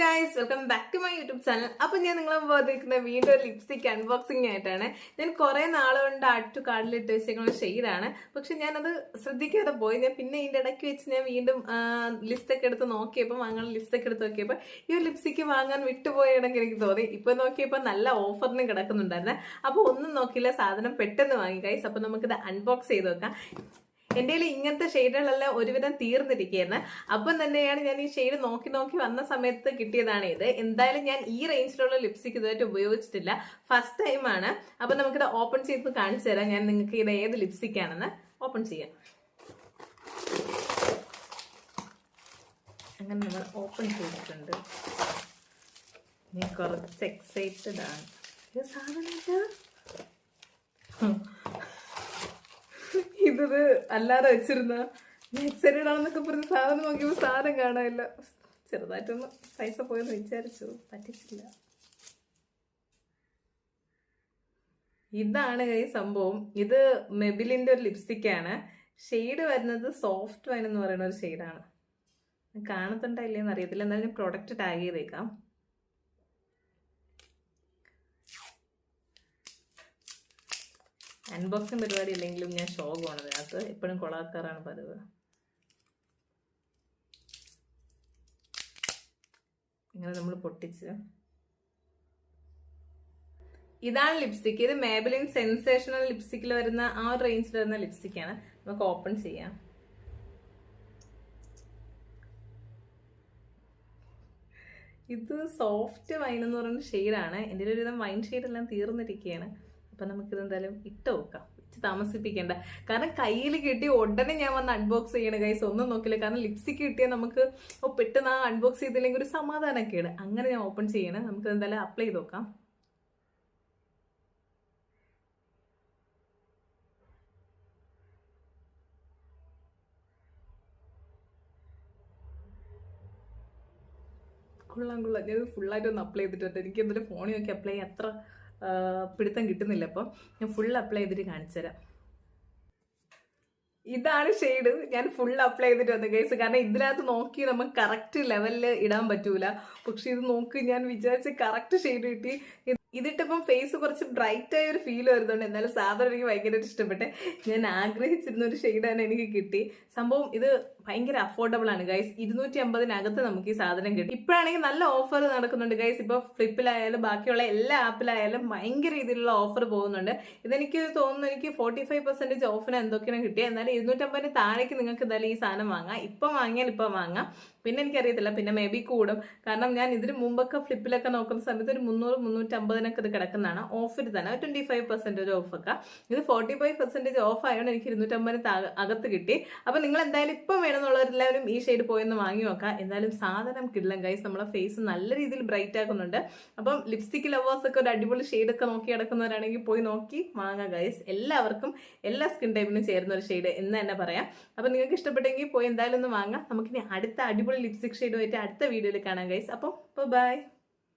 Guys welcome back to my YouTube channel അപ്പം ഞാൻ നിങ്ങളെ ബോധിക്കുന്ന വീണ്ടും ഒരു ലിപ്സ്റ്റിക് അൺബോക്സിംഗ് ആയിട്ടാണ്. ഞാൻ കുറെ നാളുകൊണ്ട് അടുത്ത് കാർഡിലിട്ട് വെച്ചേക്കുന്ന ഷെയ്ഡാണ് പക്ഷെ ഞാനത് ശ്രദ്ധിക്കാതെ പോയി. ഞാൻ പിന്നെ ഇതിന്റെ ഇടയ്ക്ക് വെച്ച് ഞാൻ വീണ്ടും ലിസ്റ്റൊക്കെ എടുത്ത് നോക്കിയപ്പോൾ വാങ്ങാൻ ലിസ്റ്റൊക്കെ എടുത്ത് നോക്കിയപ്പോൾ ഈ ഒരു ലിപ്സ്റ്റിക്ക് വാങ്ങാൻ വിട്ടുപോയാണെങ്കിൽ എനിക്ക് തോന്നി. ഇപ്പോൾ നോക്കിയപ്പോൾ നല്ല ഓഫറിന് കിടക്കുന്നുണ്ടായിരുന്നു. അപ്പോൾ ഒന്നും നോക്കിയില്ല സാധനം പെട്ടെന്ന് വാങ്ങി ഗൈസ് അപ്പോൾ നമുക്കിത് അൺബോക്സ് ചെയ്ത് വെക്കാം എന്റെ കയ്യിൽ ഇങ്ങനത്തെ ഷെയ്ഡുകളെല്ലാം ഒരുവിധം തീർന്നിരിക്കുകയാണ്. അപ്പം തന്നെയാണ് ഞാൻ ഈ ഷെയ്ഡ് നോക്കി നോക്കി വന്ന സമയത്ത് കിട്ടിയതാണ് ഇത്. എന്തായാലും ഞാൻ ഈ റേഞ്ചിലുള്ള ലിപ്സ്റ്റിക് ഇതുമായിട്ട് ഉപയോഗിച്ചിട്ടില്ല. ഫസ്റ്റ് ടൈമാണ് അപ്പം നമുക്കിത് ഓപ്പൺ ചെയ്ത് കാണിച്ചു തരാം. ഞാൻ നിങ്ങൾക്ക് ഇത് ഏത് ലിപ്സ്റ്റിക് ആണെന്ന് ഓപ്പൺ ചെയ്യാം. അങ്ങനെ നമ്മൾ ഓപ്പൺ ചെയ്തിട്ടുണ്ട്. ഞാൻ കുറച്ച് എക്സൈറ്റഡ് ആണ്. സാധനം ഇതത് അല്ലാതെ വെച്ചിരുന്ന എക്സൈറ്റഡ് ആണെന്നൊക്കെ പറഞ്ഞ് സാധനം നോക്കിയപ്പോൾ സാധനം കാണാനില്ല. ചെറുതായിട്ടൊന്ന് പൈസ പോയെന്ന് വിചാരിച്ചു. പറ്റിച്ചില്ല. ഇതാണ് ഈ സംഭവം. ഇത് മെബിലിന്റെ ഒരു ലിപ്സ്റ്റിക് ആണ്. ഷെയ്ഡ് വരുന്നത് സോഫ്റ്റ് വൈൻ എന്ന് പറയുന്ന ഒരു ഷെയ്ഡാണ് കാണത്തുണ്ടോ അറിയത്തില്ല. എന്നാലും ഞാൻ പ്രൊഡക്റ്റ് ടാഗ് ചെയ്തേക്കാം. അൺബോക്സിങ് പരിപാടി ഇല്ലെങ്കിലും ഞാൻ ഷോക്കാണ് അതിനകത്ത് എപ്പോഴും കൊളാക്കാറാണ് പതിവ്. ഇങ്ങനെ നമ്മൾ പൊട്ടിച്ച്. ഇതാണ് ലിപ്സ്റ്റിക് ഇത് മേബലിൻ സെൻസേഷണൽ ലിപ്സ്റ്റിക്കിൽ വരുന്ന ആ ഒരു റേഞ്ചിൽ വരുന്ന ലിപ്സ്റ്റിക് ആണ്. നമുക്ക് ഓപ്പൺ ചെയ്യാം. ഇത് സോഫ്റ്റ് വൈൻ എന്ന് പറയുന്ന ഷെയ്ഡാണ് എന്റെ ഒരു വിധം വൈൻ ഷെയ്ഡെല്ലാം തീർന്നിരിക്കുകയാണ് അപ്പം നമുക്കിത് എന്തായാലും ഇട്ട് നോക്കാം. ഇച്ച് താമസിപ്പിക്കേണ്ട. കാരണം കയ്യിൽ കിട്ടി ഉടനെ ഞാൻ വന്ന് അൺബോക്സ് ചെയ്യണ കൈസ് ഒന്നും നോക്കില്ല. കാരണം ലിപ്സ്റ്റിക് കിട്ടിയാൽ നമുക്ക് പെട്ടെന്ന് ആ അൺബോക്സ് ചെയ്തില്ലെങ്കിൽ ഒരു സമാധാനമൊക്കെയാണ് അങ്ങനെ ഞാൻ ഓപ്പൺ ചെയ്യണേ. നമുക്ക് എന്തായാലും അപ്ലൈ ചെയ്ത് നോക്കാം. കൊള്ളാം കൊള്ളാം. ഞാൻ ഫുള്ളായിട്ടൊന്ന് അപ്ലൈ ചെയ്തിട്ടുണ്ട്. എനിക്ക് എന്തായാലും ഫോണിൽ നോക്കി അപ്ലൈ ചെയ്യാൻ അത്ര ആ, പിടുത്തം കിട്ടുന്നില്ല. അപ്പം ഞാൻ ഫുൾ അപ്ലൈ ചെയ്തിട്ട് കാണിച്ചു തരാം. ഇതാണ് ഷെയ്ഡ് ഞാൻ ഫുൾ അപ്ലൈ ചെയ്തിട്ട് വന്നു ഗൈസ് കാരണം ഇതിനകത്ത് നോക്കി നമുക്ക് കറക്റ്റ് ലെവലിൽ ഇടാൻ പറ്റൂല. പക്ഷെ ഇത് നോക്കി ഞാൻ വിചാരിച്ച് കറക്റ്റ് ഷെയ്ഡ് കിട്ടി. ഇതിട്ടിപ്പം ഫേസ് കുറച്ച് ബ്രൈറ്റ് ആയ ഒരു ഫീൽ വരുന്നുണ്ട്. എന്നാലും സാധനം എനിക്ക് ഭയങ്കരമായിട്ട് ഇഷ്ടപ്പെട്ടെ. ഞാൻ ആഗ്രഹിച്ചിരുന്ന ഒരു ഷെയ്ഡാണ് എനിക്ക് കിട്ടി. സംഭവം ഇത് ഭയങ്കര അഫോർഡബിൾ ആണ് ഗൈസ് ഇരുന്നൂറ്റി അമ്പതിനകത്ത് നമുക്ക് ഈ സാധനം കിട്ടും. ഇപ്പോഴാണെങ്കിൽ നല്ല ഓഫർ നടക്കുന്നുണ്ട് ഗൈസ് ഇപ്പോൾ ഫ്ലിപ്പിലായാലും ബാക്കിയുള്ള എല്ലാ ആപ്പിലായാലും ഭയങ്കര രീതിയിലുള്ള ഓഫർ പോകുന്നുണ്ട്. ഇതെനിക്ക് തോന്നുന്നു എനിക്ക് ഫോർട്ടി ഫൈവ് പെർസെന്റേജ് ഓഫിന് എന്തൊക്കെയാണ് കിട്ടിയത്? എന്നാലും ഇരുന്നൂറ്റമ്പതിന് താഴേക്ക് നിങ്ങൾക്ക് എന്തായാലും ഈ സാധനം വാങ്ങാം. ഇപ്പം വാങ്ങിയാൽ ഇപ്പം വാങ്ങാം. പിന്നെ എനിക്കറിയത്തില്ല പിന്നെ മേ ബി കൂടും. കാരണം ഞാൻ ഇതിന് മുമ്പൊക്കെ ഫ്ലിപ്പിലൊക്കെ നോക്കുന്ന സമയത്ത് ഒരു മുന്നൂറ് മുന്നൂറ്റമ്പതിനൊക്കെ ഇത് കിടക്കുന്നതാണ്. ഓഫിൽ തന്നെ ട്വന്റി ഫൈവ് പെർസെന്റേജ് ഓഫൊക്കെ ഇത് ഫോർട്ടി ഫൈവ് പെർസെന്റേജ് ഓഫ് ആയതുകൊണ്ട് എനിക്ക് ഇരുന്നൂറ്റമ്പതിന് അകത്ത് കിട്ടി. അപ്പം നിങ്ങൾ എന്തായാലും ഇപ്പം വേണമെന്നുള്ളവരെല്ലാവരും ഈ ഷെയ്ഡ് പോയെന്ന് വാങ്ങി നോക്കാം. എന്തായാലും സാധനം കിട്ടില്ല ഗൈസ് നമ്മളെ ഫേസ് നല്ല രീതിയിൽ ബ്രൈറ്റ് ആക്കുന്നുണ്ട്. അപ്പം ലിപ്സ്റ്റിക് ലവേഴ്സ് ഒക്കെ ഒരു അടിപൊളി ഷെയ്ഡൊക്കെ നോക്കി കിടക്കുന്നവരാണെങ്കിൽ പോയി നോക്കി വാങ്ങാം ഗൈസ് എല്ലാവർക്കും എല്ലാ സ്കിൻ ടൈപ്പിനും ചേരുന്ന ഒരു ഷെയ്ഡ് എന്ന് തന്നെ പറയാം. അപ്പം നിങ്ങൾക്ക് ഇഷ്ടപ്പെട്ടെങ്കിൽ പോയി എന്തായാലും ഒന്ന് വാങ്ങാം. നമുക്കിനി അടുത്ത അടിപൊളി ലിപ്സ്റ്റിക് ഷെയ്ഡുമായിട്ട് അടുത്ത വീഡിയോയിൽ കാണാം ഗൈസ് അപ്പം ബൈ